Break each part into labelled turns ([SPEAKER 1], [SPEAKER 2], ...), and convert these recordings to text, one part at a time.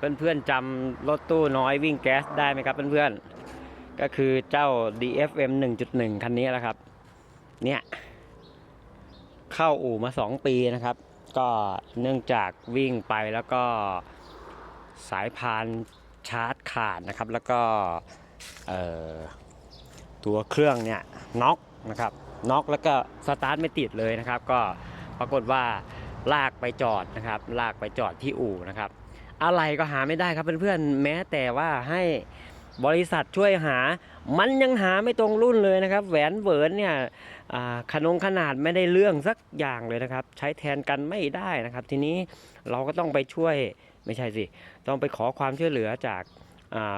[SPEAKER 1] อ่าเพื่อนๆจำรถตู้น้อยวิ่งแก๊สได้ไหมครับเพื่อนๆ ก็คือเจ้า DFM 1.1 คันนี้แหละครับ เนี่ย เข้าอู่มา 2 ปีนะครับ ก็เนื่องจากวิ่งไปแล้วก็สายพานชาร์จขาดนะครับ แล้วก็ตัวเครื่องเนี่ยน็อกนะครับน็อกแล้วก็สตาร์ทไม่ติดเลยนะครับ ก็ปรากฏว่าลากไปจอดนะครับ ลากไปจอดที่อู่นะครับ อะไรก็หาไม่ได้ครับเพื่อนๆแม้แต่ว่าให้บริษัทช่วยหา มันยังหาไม่ตรงรุ่นเลยนะครับ แหวนเวิร์นเนี่ยขนงขนาดไม่ได้เรื่องสักอย่างเลยนะครับ ใช้แทนกันไม่ได้นะครับ ทีนี้เราก็ต้องไปช่วยไม่ใช่สิต้องไปขอความช่วยเหลือจาก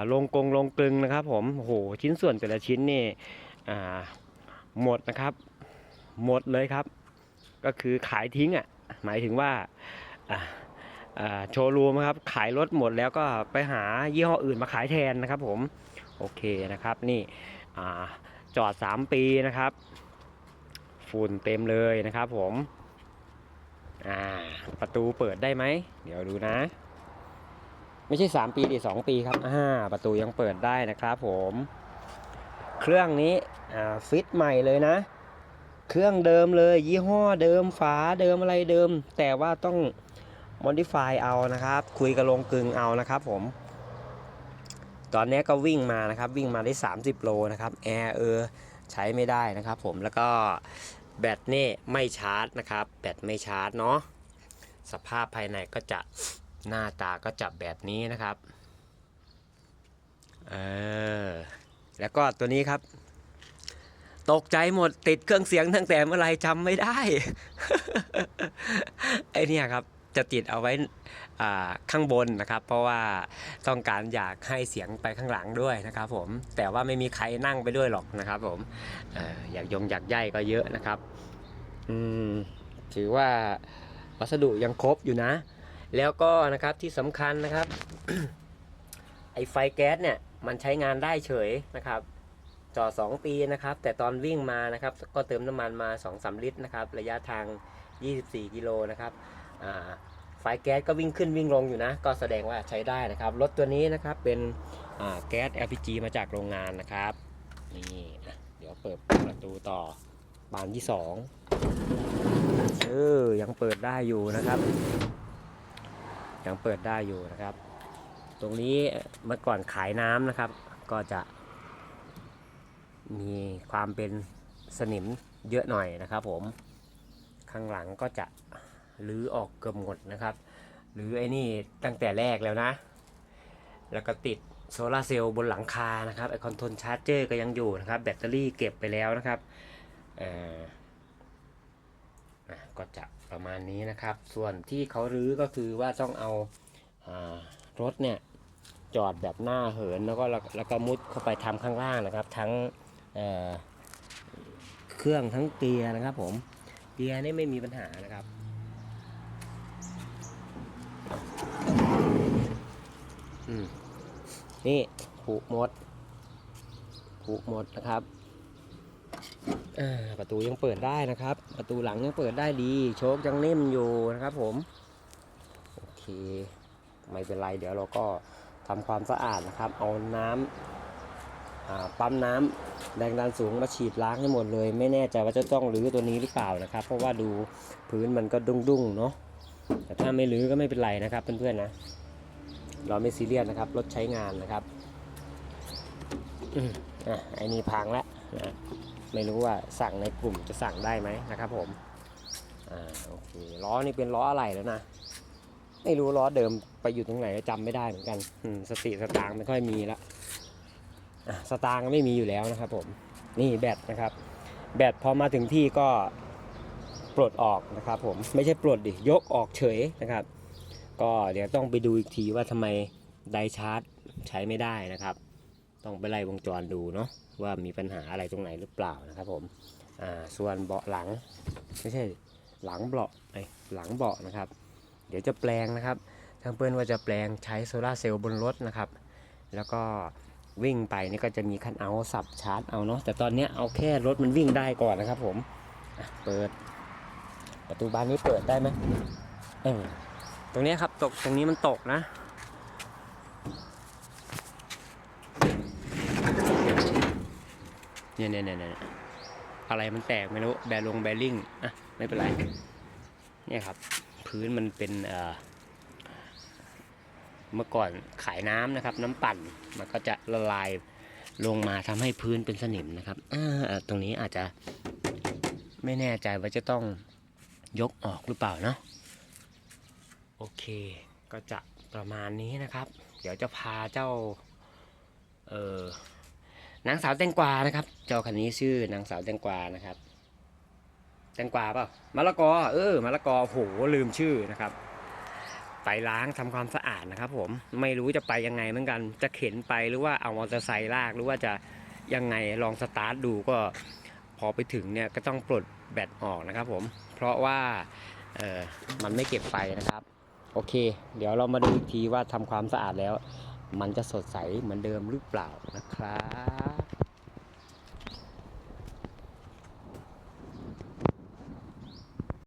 [SPEAKER 1] โรงกงโรงกลึงนะครับ ผมโหชิ้นส่วนแต่ละชิ้นนี่หมดนะครับ หมดเลยครับ ก็คือขายทิ้งอะหมายถึงว่าา โชว์รูมครับขายรถหมดแล้วก็ไปหายี่ห้ออื่นมาขายแทนนะครับผมโอเคนะครับนี่อจอด 3 ปีนะครับฝุ่นเต็มเลยนะครับผมประตูเปิดได้ไหม เดี๋ยวดูนะ ไม่ใช่ 3 ปีดิ2ปีครับอ่าประตูยังเปิดได้นะครับผม เครื่องนี้ฟิตใหม่เลยนะ เครื่องเดิมเลย ยี่ห้อเดิมฝาเดิมอะไรเดิม แต่ว่าต้อง modify เอานะครับ คุยกับโรงกึงเอานะครับผม ตอนนี้ก็วิ่งมานะครับ วิ่งมาได้ 30 โลนะครับแอร์เออใช้ไม่ได้นะครับผมแล้วก็แบตนี่ไม่ชาร์จนะครับ แบตไม่ชาร์จเนาะสภาพภายในก็จะหน้าตาก็จะแบบนี้นะครับเออแล้วก็ตัวนี้ครับ ตกใจหมดติดเครื่องเสียงตั้งแต่เมื่อไรจำไม่ได้ ไอเนี่ยครับ จะติดเอาไว้ข้างบนนะครับ เพราะว่าต้องการอยากให้เสียงไปข้างหลังด้วยนะครับผมแต่ว่าไม่มีใครนั่งไปด้วยหรอกนะครับผมออยากยงอยากใยก็เยอะนะครับถือว่าวัสดุยังครบอยู่นะ แล้วก็นะครับที่สำคัญนะครับ ไอไฟแก๊สเนี่ยมันใช้งานได้เฉยนะครับจอด2ปีนะครับ แต่ตอนวิ่งมานะครับ ก็เติมน้ำมันมา 2-3 ลิตรนะครับ ระยะทาง 24 กิโลนะครับ ไฟแก๊สก็วิ่งขึ้นวิ่งลงอยู่นะ ก็แสดงว่าใช้ได้นะครับ รถตัวนี้นะครับเป็นแก๊ส LPG มาจากโรงงานนะครับ นี่อะเดี๋ยวเปิดประตูต่อบานที่2เออยังเปิดได้อยู่นะครับ ยังเปิดได้อยู่นะครับ ตรงนี้เมื่อก่อนขายน้ำนะครับ ก็จะ มีความเป็นสนิมเยอะหน่อยนะครับผมข้างหลังก็จะ หรือออกเกือบหมดนะครับ หรือไอ้นี่ตั้งแต่แรกแล้วนะ แล้วก็ติดโซลาเซลล์บนหลังคานะครับไอคอนโทรลชาร์จเจอร์ก็ยังอยู่นะครับ แบตเตอรี่เก็บไปแล้วนะครับอ่ออะก็จะประมาณนี้นะครับ ส่วนที่เขารื้อก็คือว่าต้องเอาอารถเนี่ยจอดแบบหน้าเหินแล้วก็แล้วก็มุดเข้าไปทำข้างล่างนะครับ ทั้งเอ่อเครื่องทั้งเกียร์นะครับผมเกียร์นี่ไม่มีปัญหานะครับอืม นี่ผูกหมด ผูกหมดนะครับประตูยังเปิดได้นะครับ ประตูหลังยังเปิดได้ดี โชคยังนิ่มอยู่นะครับผม โอเค ไม่เป็นไร เดี๋ยวเราก็ทำความสะอาดนะครับ เอาน้ำอ่าปั๊มน้ำแรงดันสูงมาฉีดล้างให้หมดเลย ไม่แน่ใจว่าจะต้องรื้อตัวนี้หรือเปล่านะครับ เพราะว่าดูพื้นมันก็ดุ้งๆเนาะแต่ถ้าไม่รื้อก็ไม่เป็นไรนะครับเพื่อนๆนะ เราไม่ซีเรียสนะครับ รถใช้งานนะครับอืมอะไอ้นี่พังแล้วนะไม่รู้ว่าสั่งในกลุ่มจะสั่งได้ไหมนะครับ ผมอ่าโอเคล้อนี่เป็นล้ออะไรแล้วนะไม่รู้ล้อเดิมไปอยู่ตรงไหนจำไม่ได้เหมือนกันสติสตางค์ไม่ค่อยมีละอะสตางค์ไม่มีอยู่แล้วนะครับ ผมนี่แบตนะครับ แบตพอมาถึงที่ก็ปลดออกนะครับ ผมไม่ใช่ปลดดิยกออกเฉยนะครับ ก็เดี๋ยวต้องไปดูอีกทีว่าทำไมไดชาร์จใช้ไม่ได้นะครับ ต้องไปไล่วงจรดูเนาะว่ามีปัญหาอะไรตรงไหนหรือเปล่านะครับผมอ่าส่วนเบาะหลังไม่ใช่หลังเบาะไอหลังเบาะนะครับ เดี๋ยวจะแปลงนะครับทางเพื่อนว่าจะแปลงใช้โซลาเซลล์บนรถนะครับ แล้วก็วิ่งไปนี่ก็จะมีคันเอาสับชาร์จเอาเนาะแต่ตอนนี้เอาแค่รถมันวิ่งได้ก่อนนะครับผมเปิด ประตูบานนี้เปิดได้ไหมเออ ตรงนี้ครับตกตรงนี้มันตกนะ เนี่ยเนี่ยเนี่ยอะไรมันแตกไม่รู้แบลงแบลิ่งอะไม่เป็นไร เนี่ยครับ พื้นมันเป็นเมื่อก่อนขายน้ำนะครับ น้ำปั่นมันก็จะละลายลงมาทำให้พื้นเป็นสนิมนะครับตรงนี้อาจจะไม่แน่ใจว่าจะต้องยกออกหรือเปล่าเนาะ โอเค ก็จะประมาณนี้นะครับ เดี๋ยวจะพาเจ้า เออนางสาวแตงกวานะครับ เจ้าคันนี้ชื่อนางสาวแตงกวานะครับ แตงกวาเปล่ามะละกอ เออมะละกอโหลืมชื่อนะครับ ไปล้างทำความสะอาดนะครับ ผมไม่รู้จะไปยังไงเหมือนกัน จะเข็นไปหรือว่าเอามอเตอร์ไซค์ลากหรือว่าจะยังไงลองสตาร์ทดูก็พอไปถึงเนี่ยก็ต้องปลดแบตออกนะครับ ผมเพราะว่าเออมันไม่เก็บไฟนะครับ โอเค เดี๋ยวเรามาดูอีกทีว่าทำความสะอาดแล้ว มันจะสดใสเหมือนเดิมหรือเปล่านะครับ